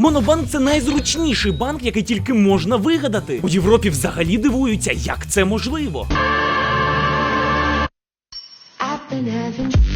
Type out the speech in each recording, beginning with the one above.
Монобанк це найзручніший банк, який тільки можна вигадати. У Європі взагалі дивуються, як це можливо. I've been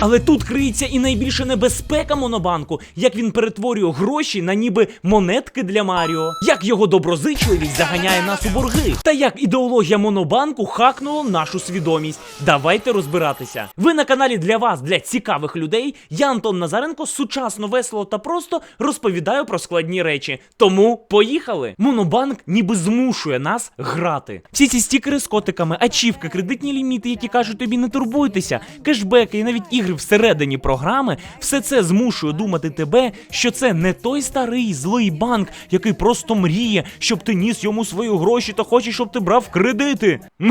Але тут криється і найбільша небезпека монобанку, як він перетворює гроші на ніби монетки для Маріо, як його доброзичливість заганяє нас у борги, та як ідеологія монобанку хакнула нашу свідомість. Давайте розбиратися. Ви на каналі для вас, для цікавих людей. Я Антон Назаренко, сучасно, весело та просто розповідаю про складні речі. Тому поїхали! Монобанк ніби змушує нас грати. Всі ці стікери з котиками, ачівки, кредитні ліміти, які кажуть тобі не турбуйтеся, кешбеки і навіть ігри всередині програми, все це змушує думати тебе, що це не той старий злий банк, який просто мріє, щоб ти ніс йому свої гроші та хоче, щоб ти брав кредити.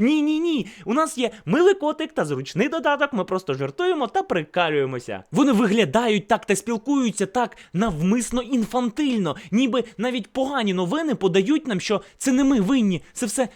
Ні, ні, ні. У нас є милий котик та зручний додаток. Ми просто жартуємо та прикалюємося. Вони виглядають так та спілкуються так навмисно інфантильно, ніби навіть погані новини подають нам, що це не ми винні, це все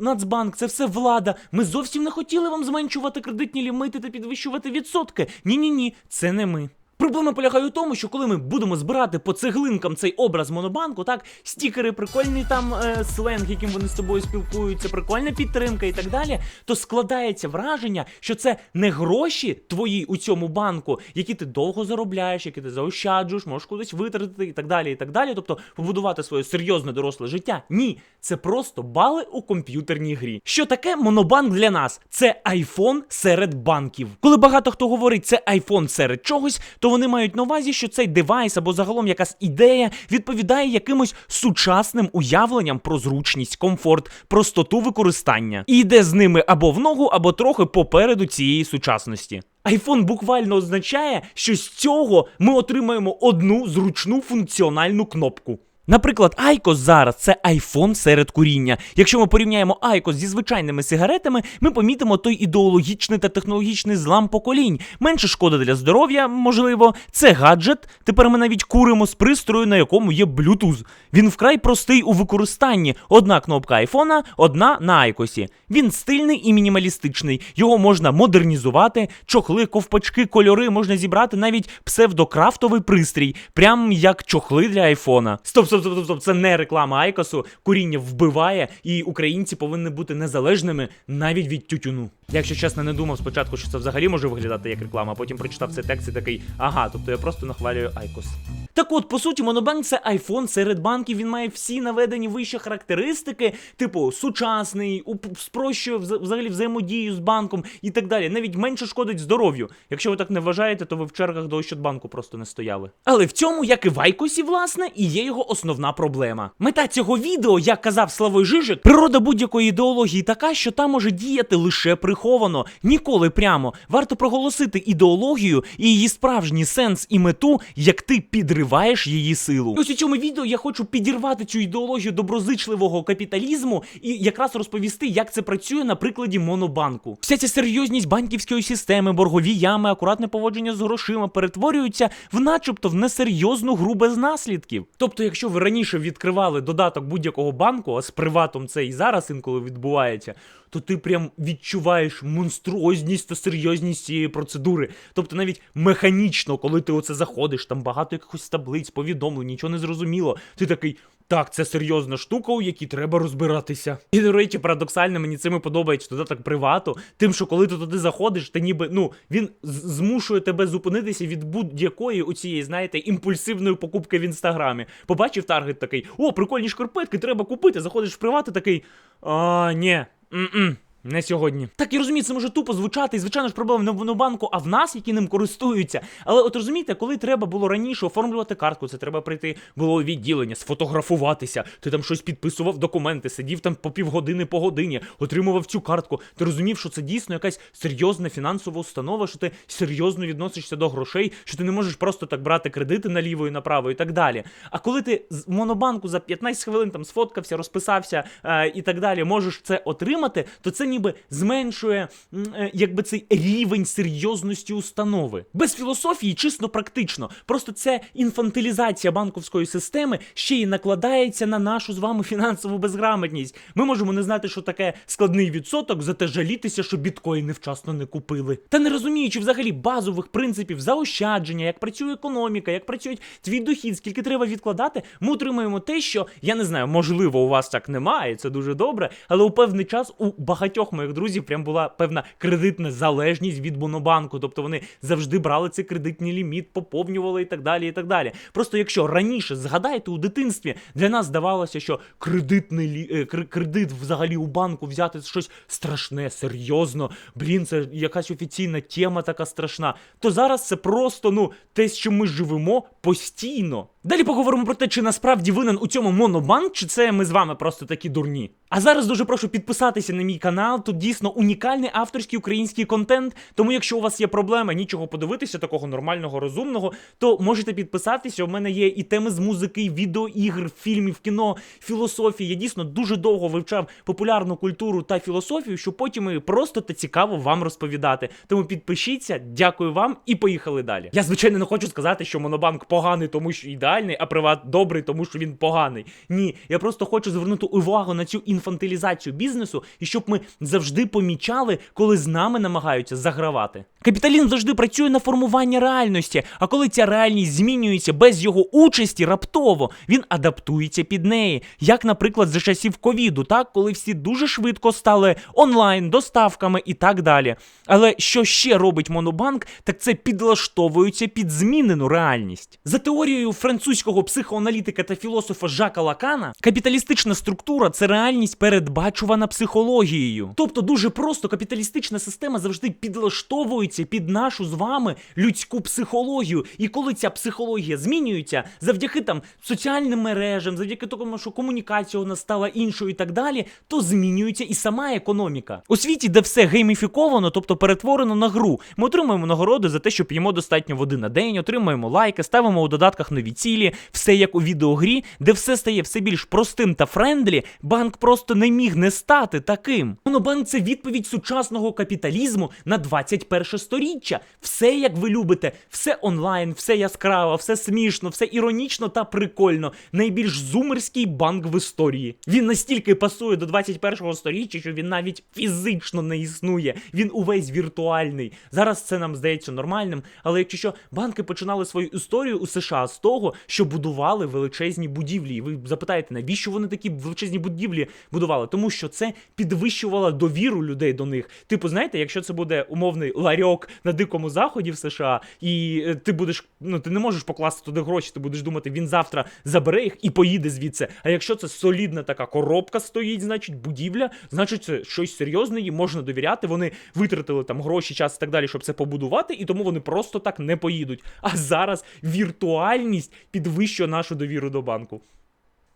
Нацбанк, це все влада. Ми зовсім не хотіли вам зменшувати кредитні лімити та підвищувати відсотки. Ні, ні, ні, це не ми. Проблема полягає у тому, що коли ми будемо збирати по цеглинкам цей образ монобанку, так, стікери, прикольний там е, сленг, яким вони з тобою спілкуються, прикольна підтримка і так далі, то складається враження, що це не гроші твої у цьому банку, які ти довго заробляєш, які ти заощаджуєш, можеш кудись витратити і так далі. і так далі. Тобто побудувати своє серйозне доросле життя. Ні, це просто бали у комп'ютерній грі. Що таке монобанк для нас? Це айфон серед банків. Коли багато хто говорить це айфон серед чогось, то вони мають на увазі, що цей девайс або загалом якась ідея відповідає якимось сучасним уявленням про зручність, комфорт, простоту використання і йде з ними або в ногу, або трохи попереду цієї сучасності. Айфон буквально означає, що з цього ми отримаємо одну зручну функціональну кнопку. Наприклад, Айкос зараз це айфон серед куріння. Якщо ми порівняємо Айкос зі звичайними сигаретами, ми помітимо той ідеологічний та технологічний злам поколінь. Менше шкода для здоров'я, можливо, це гаджет. Тепер ми навіть куримо з пристрою, на якому є Bluetooth. Він вкрай простий у використанні. Одна кнопка айфона, одна на Айкосі. Він стильний і мінімалістичний. Його можна модернізувати, чохли, ковпачки, кольори можна зібрати навіть псевдокрафтовий пристрій, прям як чохли для айфона. Стоп, стоп, стоп, стоп, це не реклама Айкосу. Куріння вбиває, і українці повинні бути незалежними навіть від тютюну. Якщо чесно, не думав спочатку, що це взагалі може виглядати як реклама, а потім прочитав цей текст і такий, ага, тобто я просто нахвалюю Айкос. Так от, по суті, Монобанк це айфон серед банків. Він має всі наведені вище характеристики, типу сучасний, спрощує взагалі взаємодію з банком і так далі. Навіть менше шкодить здоров'ю. Якщо ви так не вважаєте, то ви в чергах до Ощадбанку просто не стояли. Але в цьому, як і в Айкосі, власне, і є його основна проблема. Мета цього відео, як казав Славой Жижик, природа будь-якої ідеології така, що та може діяти лише приховано, ніколи прямо. Варто проголосити ідеологію і її справжній сенс і мету, як ти підриваєш її силу. І ось у цьому відео я хочу підірвати цю ідеологію доброзичливого капіталізму і якраз розповісти, як це працює на прикладі монобанку. Вся ця серйозність банківської системи, боргові ями, акуратне поводження з грошима перетворюються в начебто в несерйозну гру без наслідків. Тобто, якщо ви раніше відкривали додаток будь-якого банку, а з приватом це і зараз інколи відбувається, то ти прям відчуваєш монструозність та серйозність цієї процедури. Тобто навіть механічно, коли ти оце заходиш, там багато якихось таблиць, повідомлень, нічого не зрозуміло. Ти такий. Так, це серйозна штука, у якій треба розбиратися. І, до речі, парадоксально, мені цим і подобається додаток привату. Тим, що коли ти туди заходиш, ти ніби ну він змушує тебе зупинитися від будь-якої у цієї, знаєте, імпульсивної покупки в інстаграмі. Побачив таргет такий: о, прикольні шкарпетки, треба купити. Заходиш в приват і такий. А, ні. м-м, Не сьогодні. Так і розумієте, це може тупо звучати, і звичайно ж проблема не в монобанку, а в нас, які ним користуються. Але от розумієте, коли треба було раніше оформлювати картку, це треба прийти було відділення, сфотографуватися. Ти там щось підписував документи, сидів там по півгодини по годині, отримував цю картку. Ти розумів, що це дійсно якась серйозна фінансова установа, що ти серйозно відносишся до грошей, що ти не можеш просто так брати кредити наліво і направо і так далі. А коли ти з монобанку за 15 хвилин там сфоткався, розписався е, і так далі, можеш це отримати, то це ніби зменшує е, якби цей рівень серйозності установи. Без філософії, чисто практично. Просто це інфантилізація банковської системи ще й накладається на нашу з вами фінансову безграмотність. Ми можемо не знати, що таке складний відсоток, зате жалітися, що біткоїни вчасно не купили. Та не розуміючи взагалі базових принципів заощадження, як працює економіка, як працює твій дохід, скільки треба відкладати, ми отримаємо те, що я не знаю, можливо, у вас так немає, це дуже добре. Але у певний час у багатьох моїх друзів прям була певна кредитна залежність від Монобанку. Тобто вони завжди брали цей кредитний ліміт, поповнювали і так далі. і так далі. Просто якщо раніше згадайте у дитинстві, для нас здавалося, що кредитний лі... е, кредит взагалі у банку взяти щось страшне, серйозно. Блін, це якась офіційна тема така страшна. То зараз це просто ну те, чим ми живемо постійно. Далі поговоримо про те, чи насправді винен у цьому монобанк, чи це ми з вами просто такі дурні. А зараз дуже прошу підписатися на мій канал. Тут дійсно унікальний авторський український контент. Тому, якщо у вас є проблема нічого подивитися, такого нормального, розумного, то можете підписатися. У мене є і теми з музики, і відеоігр, фільмів, кіно, філософії. Я дійсно дуже довго вивчав популярну культуру та філософію, щоб потім і просто та цікаво вам розповідати. Тому підпишіться, дякую вам і поїхали далі. Я звичайно не хочу сказати, що монобанк поганий, тому що ідеальний, а приват добрий, тому що він поганий. Ні, я просто хочу звернути увагу на цю інфантилізацію бізнесу і щоб ми завжди помічали, коли з нами намагаються загравати. Капіталізм завжди працює на формування реальності, а коли ця реальність змінюється без його участі раптово, він адаптується під неї. Як, наприклад, за часів ковіду, так, коли всі дуже швидко стали онлайн, доставками і так далі. Але що ще робить Монобанк, так це підлаштовується під змінену реальність. За теорією французького психоаналітика та філософа Жака Лакана, капіталістична структура це реальність передбачувана психологією. Тобто, дуже просто капіталістична система завжди підлаштовується під нашу з вами людську психологію. І коли ця психологія змінюється, завдяки там соціальним мережам, завдяки тому, що комунікація у нас стала іншою і так далі, то змінюється і сама економіка. У світі, де все гейміфіковано, тобто перетворено на гру, ми отримуємо нагороди за те, що п'ємо достатньо води на день, отримуємо лайки, ставимо у додатках нові цілі, все як у відеогрі, де все стає все більш простим та френдлі, банк просто не міг не стати таким. Монобанк це відповідь сучасного капіталізму на 21 сторіччя. Все як ви любите, все онлайн, все яскраво, все смішно, все іронічно та прикольно. Найбільш зумерський банк в історії. Він настільки пасує до 21-го сторіччя, що він навіть фізично не існує. Він увесь віртуальний. Зараз це нам здається нормальним, але якщо що, банки починали свою історію у США з того, що будували величезні будівлі. І ви запитаєте, навіщо вони такі величезні будівлі будували? Тому що це підвищувало довіру людей до них. Типу, знаєте, якщо це буде умовний ларьок на дикому заході в США, і е, ти будеш, ну ти не можеш покласти туди гроші, ти будеш думати, він завтра забере їх і поїде звідси. А якщо це солідна така коробка стоїть, значить будівля, значить це щось серйозне, їм можна довіряти. Вони витратили там гроші, час і так далі, щоб це побудувати, і тому вони просто так не поїдуть. А зараз віртуальність підвищує нашу довіру до банку.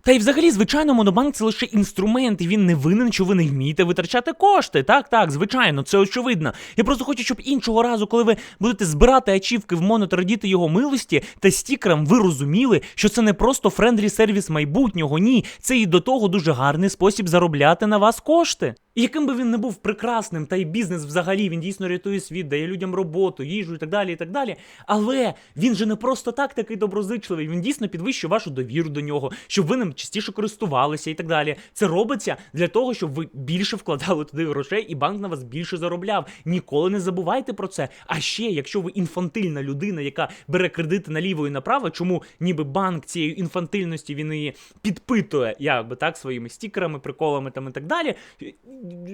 Та й взагалі, звичайно, монобанк це лише інструмент, і він не винен, що ви не вмієте витрачати кошти. Так, так, звичайно, це очевидно. Я просто хочу, щоб іншого разу, коли ви будете збирати ачівки в моно радіти його милості та стікерам, ви розуміли, що це не просто френдлі сервіс майбутнього. Ні, це і до того дуже гарний спосіб заробляти на вас кошти. І яким би він не був прекрасним, та й бізнес взагалі він дійсно рятує світ, дає людям роботу, їжу і так далі, і так далі. Але він же не просто так такий доброзичливий. Він дійсно підвищує вашу довіру до нього, щоб ви ним частіше користувалися і так далі. Це робиться для того, щоб ви більше вкладали туди грошей, і банк на вас більше заробляв. Ніколи не забувайте про це. А ще, якщо ви інфантильна людина, яка бере кредити наліво і направо, чому ніби банк цією інфантильності він її підпитує, як би так, своїми стікерами, приколами там і так далі.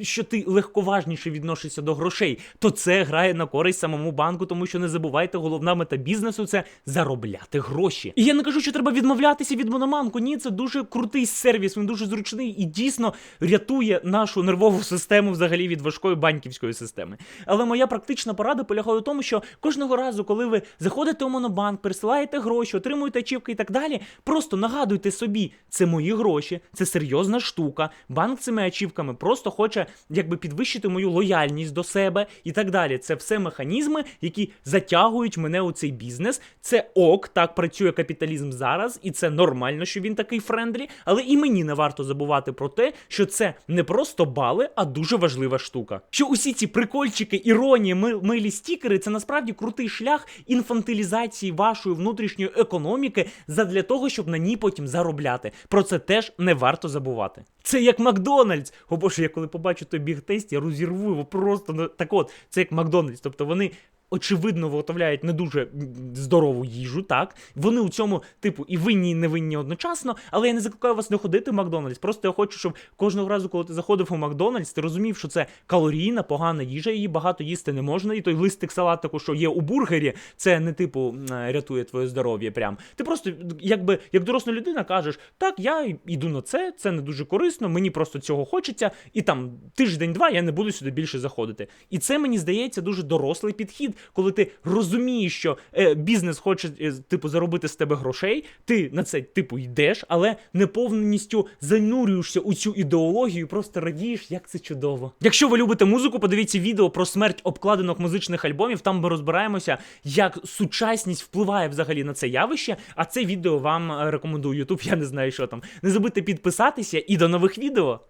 Що ти легковажніше відносишся до грошей, то це грає на користь самому банку, тому що не забувайте, головна мета бізнесу це заробляти гроші. І я не кажу, що треба відмовлятися від мономанку. Ні, це дуже крутий сервіс, він дуже зручний і дійсно рятує нашу нервову систему взагалі від важкої банківської системи. Але моя практична порада полягає у тому, що кожного разу, коли ви заходите у монобанк, пересилаєте гроші, отримуєте ачівки і так далі, просто нагадуйте собі, це мої гроші, це серйозна штука. Банк цими ачівками просто хоче хоче якби підвищити мою лояльність до себе і так далі. Це все механізми, які затягують мене у цей бізнес. Це ок, так працює капіталізм зараз, і це нормально, що він такий френдлі. Але і мені не варто забувати про те, що це не просто бали, а дуже важлива штука. Що усі ці прикольчики, іронії, милі стікери це насправді крутий шлях інфантилізації вашої внутрішньої економіки задля того, щоб на ній потім заробляти. Про це теж не варто забувати. Це як Макдональдс. О боже, я коли побачу той біг-тест, я розірву його просто так от, це як Макдональдс. Тобто вони. Очевидно, виготовляють не дуже здорову їжу, так вони у цьому, типу, і винні, і не винні одночасно. Але я не закликаю вас не ходити в Макдональдс. Просто я хочу, щоб кожного разу, коли ти заходив у Макдональдс, ти розумів, що це калорійна, погана їжа, її багато їсти не можна. І той листик салатику, що є у бургері, це не типу е, рятує твоє здоров'я. Прям ти просто, якби як доросла людина, кажеш, так, я йду на це, це не дуже корисно, мені просто цього хочеться, і там тиждень-два я не буду сюди більше заходити. І це мені здається дуже дорослий підхід, коли ти розумієш, що е, бізнес хоче е, типу заробити з тебе грошей, ти на це типу йдеш, але не повністю занурюєшся у цю ідеологію, просто радієш, як це чудово. Якщо ви любите музику, подивіться відео про смерть обкладинок музичних альбомів. Там ми розбираємося, як сучасність впливає взагалі на це явище. А це відео вам е, рекомендую YouTube, я не знаю, що там. Не забудьте підписатися і до нових відео.